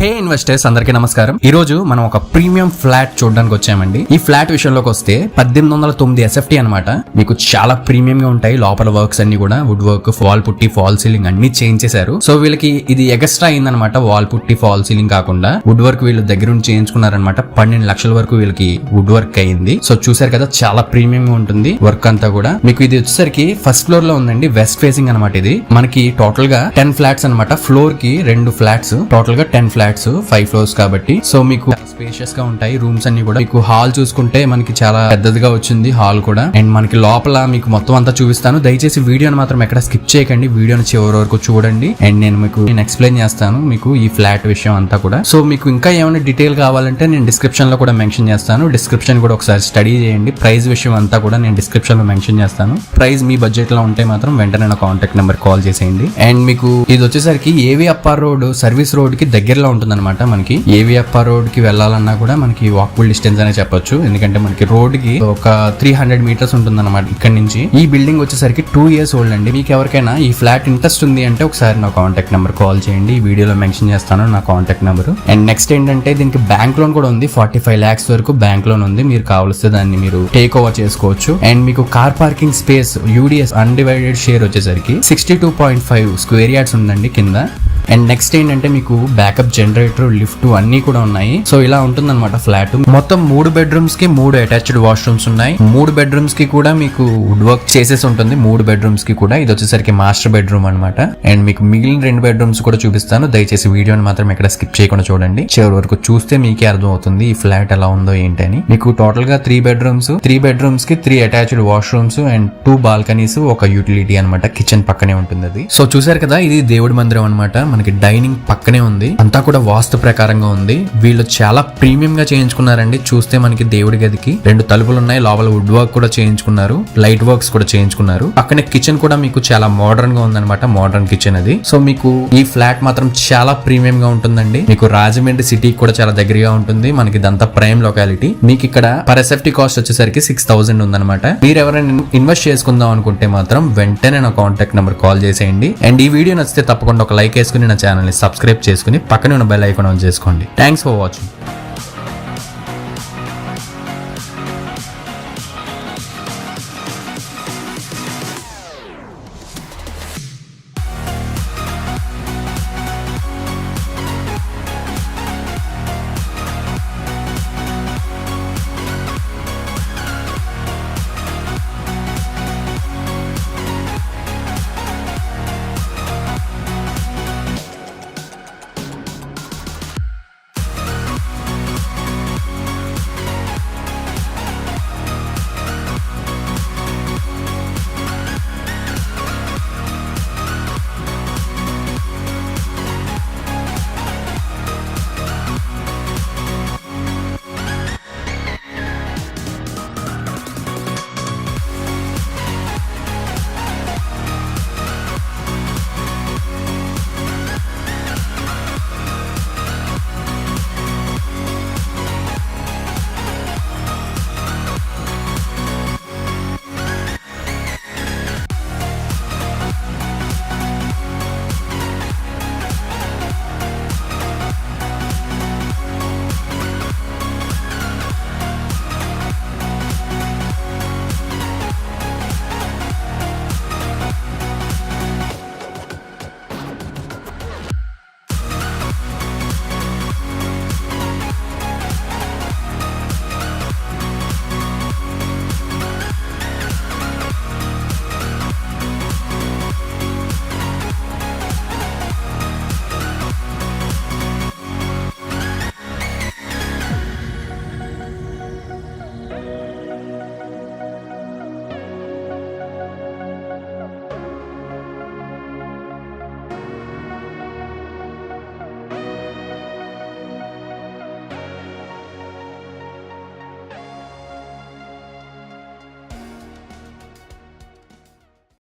హే investors అందరికీ నమస్కారం. ఈ రోజు మనం ఒక ప్రీమియం ఫ్లాట్ చూడడానికి వచ్చామండి. ఈ ఫ్లాట్ విషయంలోకి వస్తే పద్దెనిమిది వందల తొమ్మిది ఎస్ఎఫ్టీ అనమాట మీకు చాలా ప్రీమియం గా ఉంటాయి. లోపల వర్క్స్ అన్ని కూడా wood work wall putty fall ceiling అన్ని చేంజ్ చేశారు. సో వీళ్ళకి ఇది ఎక్స్ట్రా అయిందనమాట వాల్ పుట్టి ఫాల్ సీలింగ్ కాకుండా. వుడ్ వర్క్ వీళ్ళ దగ్గర నుంచి చేయించుకున్నారనమాట పన్నెండు లక్షల వరకు వీళ్ళకి వుడ్ వర్క్ అయింది. సో చూసారు కదా చాలా ప్రీమియం గా ఉంటుంది వర్క్ అంతా కూడా. మీకు ఇది వచ్చేసరికి ఫస్ట్ ఫ్లోర్లో ఉందండి వెస్ట్ ఫేసింగ్ అనమాట ఇది. మనకి టోటల్గా టెన్ ఫ్లాట్స్ అనమాట ఫ్లోర్కి రెండు ఫ్లాట్స్ టోటల్గా టెన్ ఫ్లాట్స్. ఫైవ్ ఫ్లోర్స్ కాబట్టి. సో మీకు స్పేషియస్గా ఉంటాయి. రూమ్స్ అన్ని కూడా. మీకు హాల్ చూసుకుంటే మనకి చాలా పెద్దదిగా వచ్చింది హాల్ కూడా. అండ్ మనకి లోపల మీకు మొత్తం అంతా చూపిస్తాను. దయచేసి వీడియోని మాత్రం ఎక్కడ స్కిప్ చేయకండి. వీడియోని చివరి వరకు చూడండి. అండ్ నేను మీకు నేను ఎక్స్ప్లెయిన్ చేస్తాను మీకు ఈ ఫ్లాట్ విషయం అంతా కూడా. సో మీకు ఇంకా ఏమైనా డీటెయిల్ కావాలంటే నేను డిస్క్రిప్షన్లో కూడా మెన్షన్ చేస్తాను. డిస్క్రిప్షన్ కూడా ఒకసారి స్టడీ చేయండి. ప్రైస్ విషయం అంతా కూడా నేను డిస్క్రిప్షన్లో మెన్షన్ చేస్తాను. ప్రైస్ మీ బడ్జెట్లో ఉంటే మాత్రం వెంటనే నా కాంటాక్ట్ నెంబర్ కాల్ చేసేయండి. అండ్ మీకు ఇది వచ్చేసరికి ఏవి అప్పార్ రోడ్ సర్వీస్ రోడ్కి దగ్గరలో ఉంటుందన్నమాట మనకి. ఏవి అప్పార్ రోడ్కి వెళ్ళాలన్నా కూడా మనకి వాక్బుల్ డిస్టెన్స్ అనే చెప్పొచ్చు. ఎందుకంటే మనకి రోడ్కి ఒక త్రీ హండ్రెడ్ మీటర్స్ ఉంటుందన్నమాట ఇక్కడ నుంచి. ఈ బిల్డింగ్ వచ్చేసరికి టూ ఇయర్స్ ఓల్డ్ అండి. మీకు ఎవరికైనా ఈ ఫ్లాట్ ఇంట్రెస్ట్ ఉంది అంటే ఒకసారి నా కాంటాక్ట్ నెంబర్ కాల్ చేయండి. ఈ వీడియోలో మెన్షన్ చేస్తాను నా కాంటాక్ట్ నెంబర్ అండ్ నెక్స్ట్ ఏంటంటే దీనికి బ్యాంక్ లోన్ కూడా ఉంది. ఫార్టీ ఫైవ్ లాక్స్ వరకు బ్యాంక్ లోన్ ఉంది. మీరు కావలిస్తే దాన్ని మీరు టేక్ ఓవర్ చేసుకోవచ్చు. అండ్ మీకు car parking space UDS undivided share వచ్చేసరికి sixty two point five square yards ఉందండి కింద. అండ్ నెక్స్ట్ ఏంటంటే మీకు బ్యాకప్ జనరేటర్ లిఫ్ట్ అన్ని కూడా ఉన్నాయి. సో ఇలా ఉంటుంది అనమాట ఫ్లాట్ మొత్తం మూడు బెడ్రూమ్స్కి మూడు అటాచ్డ్ వాష్రూమ్స్ ఉన్నాయి. మూడు బెడ్రూమ్స్కి కూడా మీకు వుడ్ వర్క్ చేసేసి ఉంటుంది. మూడు బెడ్రూమ్స్కి కూడా. ఇది వచ్చేసరికి మాస్టర్ బెడ్రూమ్ అన్నమాట. అండ్ మీకు మిగిలిన రెండు బెడ్రూమ్స్ కూడా చూపిస్తాను. దయచేసి వీడియోని మాత్రం ఎక్కడ స్కిప్ చేయకుండా చూడండి. చివరి వరకు చూస్తే మీకే అర్థం అవుతుంది ఈ ఫ్లాట్ ఎలా ఉందో ఏంటి అని మీకు టోటల్గా three bedrooms three బెడ్రూమ్స్కి three attached washrooms and two balconies ఒక యూటిలిటీ అన్నమాట. కిచెన్ పక్కనే ఉంటుంది అది సో చూసారు కదా? ఇది దేవుడి మందిరం అన్నమాట. మనకి డైనింగ్ పక్కనే ఉంది. అంతా కూడా వాస్తు ప్రకారంగా ఉంది. వీళ్ళు చాలా ప్రీమియం గా చేయించుకున్నారండి. చూస్తే మనకి దేవుడి గదికి రెండు తలుపులు ఉన్నాయి. లోపల వుడ్ వర్క్ కూడా చేయించుకున్నారు. లైట్ వర్క్స్ కూడా చేయించుకున్నారు. పక్కనే కిచెన్ కూడా మీకు చాలా మోడర్న్గా ఉందన్నమాట. మోడర్న్ కిచెన్ అది. సో మీకు ఈ ఫ్లాట్ మాత్రం చాలా ప్రీమియం గా ఉంటుందండి. మీకు రాజమండ్రి సిటీ కూడా చాలా దగ్గరగా ఉంటుంది. మనకి ఇదంతా ప్రైమ్ లొకాలిటీ. మీకు ఇక్కడ పర్ ఎస్ఎఫ్టీ కాస్ట్ వచ్చేసరికి సిక్స్ థౌసండ్ ఉందన్నమాట. మీరు ఎవరైనా ఇన్వెస్ట్ చేసుకుందాం అనుకుంటే మాత్రం వెంటనే నా కాంటాక్ట్ నెంబర్ కాల్ చేసేయండి. అండ్ ఈ వీడియో నచ్చితే తప్పకుండా ఒక లైక్ వేసుకుని నా ఛానల్ని సబ్స్క్రైబ్ చేసుకుని పక్కనే ఉన్న బెల్ ఐకాన్ ఆన్ చేసుకోండి. Thanks for watching